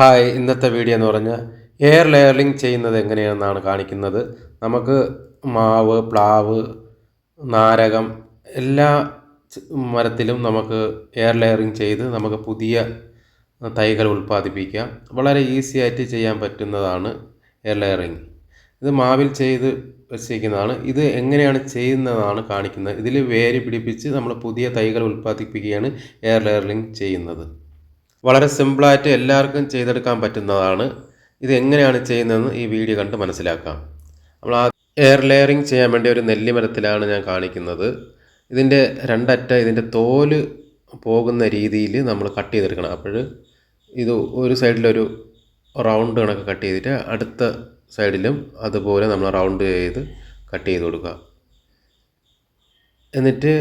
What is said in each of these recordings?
Hi ഇന്നത്തെ video എന്ന് പറഞ്ഞാൽ എയർ ലെയറിങ് ചെയ്യുന്നത് എങ്ങനെയാണെന്നാണ് കാണിക്കുന്നത്. നമുക്ക് മാവ് പ്ലാവ് നാരകം എല്ലാ മരത്തിലും നമുക്ക് എയർ ലെയറിങ് ചെയ്ത് നമുക്ക് പുതിയ തൈകൾ ഉൽപ്പാദിപ്പിക്കാം. വളരെ ഈസി ആയിട്ട് ചെയ്യാൻ പറ്റുന്നതാണ് എയർ ലെയറിങ് ഇത് മാവിൽ ചെയ്ത് വെച്ചിരിക്കുന്നതാണ്. ഇത് എങ്ങനെയാണ് ചെയ്യുന്നതാണ് കാണിക്കുന്നത്. ഇതിൽ വേര് പിടിപ്പിച്ച് നമ്മൾ പുതിയ തൈകൾ ഉൽപ്പാദിപ്പിക്കുകയാണ് എയർ ലെയറിങ് ചെയ്യുന്നത്. വളരെ സിമ്പിളായിട്ട് എല്ലാവർക്കും ചെയ്തെടുക്കാൻ പറ്റുന്നതാണ്. ഇത് എങ്ങനെയാണ് ചെയ്യുന്നതെന്ന് ഈ വീഡിയോ കണ്ട് മനസ്സിലാക്കാം. നമ്മൾ ആ എയർ ലെയറിങ് ചെയ്യാൻ വേണ്ടി ഒരു നെല്ലിമരത്തിലാണ് ഞാൻ കാണിക്കുന്നത്. ഇതിന്റെ രണ്ടറ്റ ഇതിന്റെ തോൽ പോകുന്ന രീതിയിൽ നമ്മൾ കട്ട് ചെയ്തെടുക്കണം. അപ്പോൾ ഇത് ഒരു സൈഡിലൊരു റൗണ്ട് കണക്ക് കട്ട് ചെയ്തിട്ട് അടുത്ത സൈഡിലും അതുപോലെ നമ്മൾ റൗണ്ട് ചെയ്ത് കട്ട് ചെയ്ത് കൊടുക്കുക. എന്നിട്ട്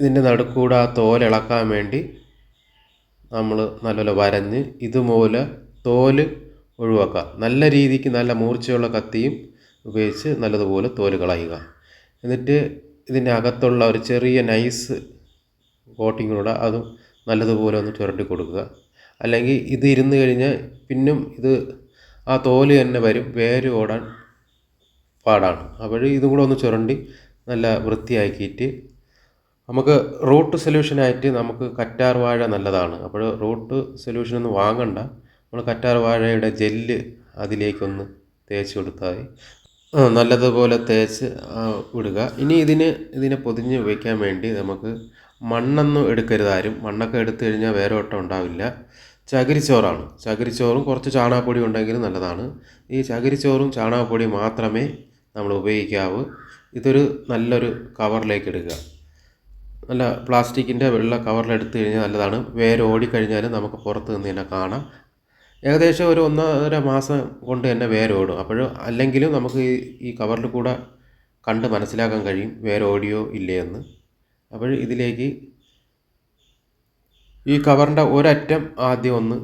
ഇതിന്റെ നടുക്കൂടെ ആ തോലിളക്കാൻ വേണ്ടി നമ്മൾ നല്ലപോലെ വരഞ്ഞ് ഇതുപോലെ തോൽ ഒഴിവാക്കുക. നല്ല രീതിക്ക് നല്ല മൂർച്ചയുള്ള കത്തിയും ഉപയോഗിച്ച് നല്ലതുപോലെ തോൽ കളയുക. എന്നിട്ട് ഇതിന്റെ അകത്തുള്ള ഒരു ചെറിയ നൈസ് കോട്ടിങ്ങിലൂടെ അതും നല്ലതുപോലെ ഒന്ന് ചുരണ്ടി കൊടുക്കുക. അല്ലെങ്കിൽ ഇത് ഇരുന്ന് കഴിഞ്ഞാൽ പിന്നും ഇത് ആ തോൽ തന്നെ വരും. വേര് ഓടാൻ പാടാണ്. അപ്പോൾ ഇതും കൂടെ ഒന്ന് ചുരണ്ടി നല്ല വൃത്തിയാക്കിയിട്ട് നമുക്ക് റൂട്ട് സൊല്യൂഷനായിട്ട് നമുക്ക് കറ്റാർ വാഴ നല്ലതാണ്. അപ്പോൾ റൂട്ട് സൊല്യൂഷനൊന്നും വാങ്ങണ്ട. നമ്മൾ കറ്റാർ വാഴയുടെ ജെല്ല് അതിലേക്കൊന്ന് തേച്ച് കൊടുത്താൽ മതി. നല്ലതുപോലെ തേച്ച് വിടുക ഇനി ഇതിന് ഇതിനെ പൊതിഞ്ഞ് വയ്ക്കാൻ വേണ്ടി നമുക്ക് മണ്ണൊന്നും എടുക്കരുത് ആരും. മണ്ണൊക്കെ എടുത്തു കഴിഞ്ഞാൽ വേറെ ഒട്ടം ഉണ്ടാവില്ല. ചകിരിച്ചോറാണ്. ചകിരിച്ചോറും കുറച്ച് ചാണകപ്പൊടി ഉണ്ടെങ്കിലും നല്ലതാണ്. ഈ ചകിരിച്ചോറും ചാണകപ്പൊടി മാത്രമേ നമ്മൾ ഉപയോഗിക്കാവൂ. ഇതൊരു നല്ലൊരു കവറിലേക്ക് ഇടുക. നല്ല പ്ലാസ്റ്റിക്കിന്റെ വെള്ള കവറിലെടുത്ത് കഴിഞ്ഞാൽ നല്ലതാണ്. വേര് ഓടിക്കഴിഞ്ഞാൽ നമുക്ക് പുറത്ത് നിന്ന് തന്നെ കാണാം. ഏകദേശം ഒരു ഒന്നര മാസം കൊണ്ട് തന്നെ വേര് ഓടും. അപ്പോൾ അല്ലെങ്കിലും നമുക്ക് ഈ കവറിൽ കൂടെ കണ്ട് മനസ്സിലാക്കാൻ കഴിയും വേര് ഓടിയോ ഇല്ലേ എന്ന്. അപ്പോൾ ഇതിലേക്ക് ഈ കവറിന്റെ ഒരറ്റം ആദ്യം ഒന്ന്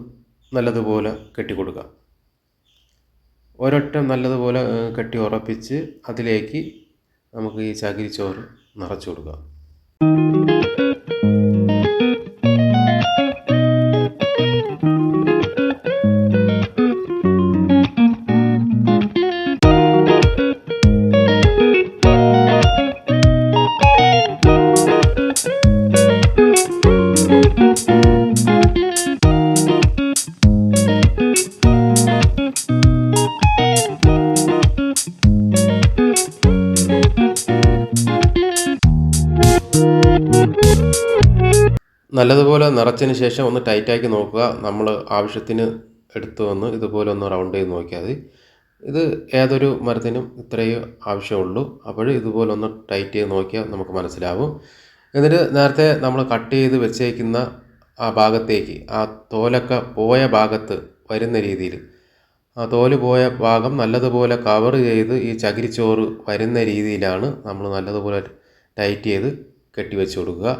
നല്ലതുപോലെ കെട്ടിക്കൊടുക്കുക ഒരൊറ്റം നല്ലതുപോലെ കെട്ടി ഉറപ്പിച്ച് അതിലേക്ക് നമുക്ക് ഈ ചകിരിച്ചോറ് നിറച്ചു കൊടുക്കുക നല്ലതുപോലെ നിറച്ചതിന് ശേഷം ഒന്ന് ടൈറ്റാക്കി നോക്കുക. നമ്മൾ ആവശ്യത്തിന് എടുത്തു വന്ന് ഇതുപോലെ ഒന്ന് റൗണ്ട് ചെയ്ത് നോക്കിയാൽ മതി. ഇത് ഏതൊരു മരത്തിനും ഇത്രയേ ആവശ്യമുള്ളൂ. അപ്പോൾ ഇതുപോലെ ഒന്ന് ടൈറ്റ് ചെയ്ത് നോക്കിയാൽ നമുക്ക് മനസ്സിലാവും. എന്നിട്ട് നേരത്തെ നമ്മൾ കട്ട് ചെയ്ത് വെച്ചേക്കുന്ന ആ ഭാഗത്തേക്ക് ആ തോലൊക്കെ പോയ ഭാഗത്ത് വരുന്ന രീതിയിൽ ആ തോൽ പോയ ഭാഗം നല്ലതുപോലെ കവർ ചെയ്ത് ഈ ചകിരിച്ചോറ് വരുന്ന രീതിയിലാണ് നമ്മൾ നല്ലതുപോലെ ടൈറ്റ് ചെയ്ത് കെട്ടി വെച്ച് കൊടുക്കുക.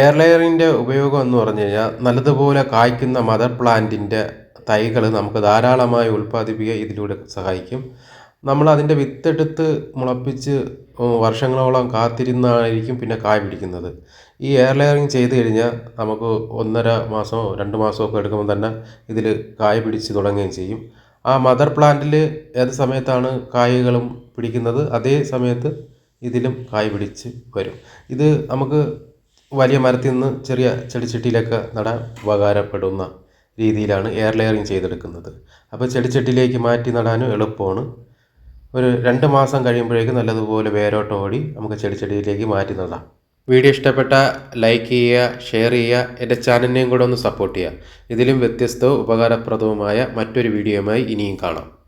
എയർ ലെയറിന്റെ ഉപയോഗം എന്ന് പറഞ്ഞു കഴിഞ്ഞാൽ നല്ലതുപോലെ കായ്ക്കുന്ന മദർ പ്ലാന്റിന്റെ തൈകൾ നമുക്ക് ധാരാളമായി ഉൽപ്പാദിപ്പിക്കുക ഇതിലൂടെ സഹായിക്കും. നമ്മൾ അതിന്റെ വിത്തെടുത്ത് മുളപ്പിച്ച് വർഷങ്ങളോളം കാത്തിരുന്നായിരിക്കും പിന്നെ കായ് പിടിക്കുന്നത്. ഈ എയർ ലെയറിങ് ചെയ്ത് കഴിഞ്ഞാൽ നമുക്ക് ഒന്നര മാസമോ രണ്ട് മാസമോ ഒക്കെ എടുക്കുമ്പോൾ തന്നെ ഇതിൽ കായ് പിടിച്ച് തുടങ്ങുകയും ചെയ്യും. ആ മദർ പ്ലാന്റിൽ ഏത് സമയത്താണ് കായ്കളും പിടിക്കുന്നത്? അതേ സമയത്ത് ഇതിലും കായ് പിടിച്ച് വരും. ഇത് നമുക്ക് വലിയ മരത്തിൽ നിന്ന് ചെറിയ ചെടിച്ചട്ടിയിലൊക്കെ നടാൻ ഉപകാരപ്പെടുന്ന രീതിയിലാണ് എയർ ലെയറിങ് ചെയ്തെടുക്കുന്നത്. അപ്പോൾ ചെടിച്ചട്ടിയിലേക്ക് മാറ്റി നടാനും എളുപ്പമാണ്. ഒരു രണ്ട് മാസം കഴിയുമ്പോഴേക്കും നല്ലതുപോലെ വേരോട്ടം ഓടി നമുക്ക് ചെടിച്ചട്ടിയിലേക്ക് മാറ്റി നടാം. വീഡിയോ ഇഷ്ടപ്പെട്ട ലൈക്ക് ചെയ്യുക ഷെയർ ചെയ്യുക എന്റെ ചാനലിനെയും കൂടെ ഒന്ന് സപ്പോർട്ട് ചെയ്യുക. ഇതിലും വ്യത്യസ്തവും ഉപകാരപ്രദവുമായ മറ്റൊരു വീഡിയോയുമായി ഇനിയും കാണാം.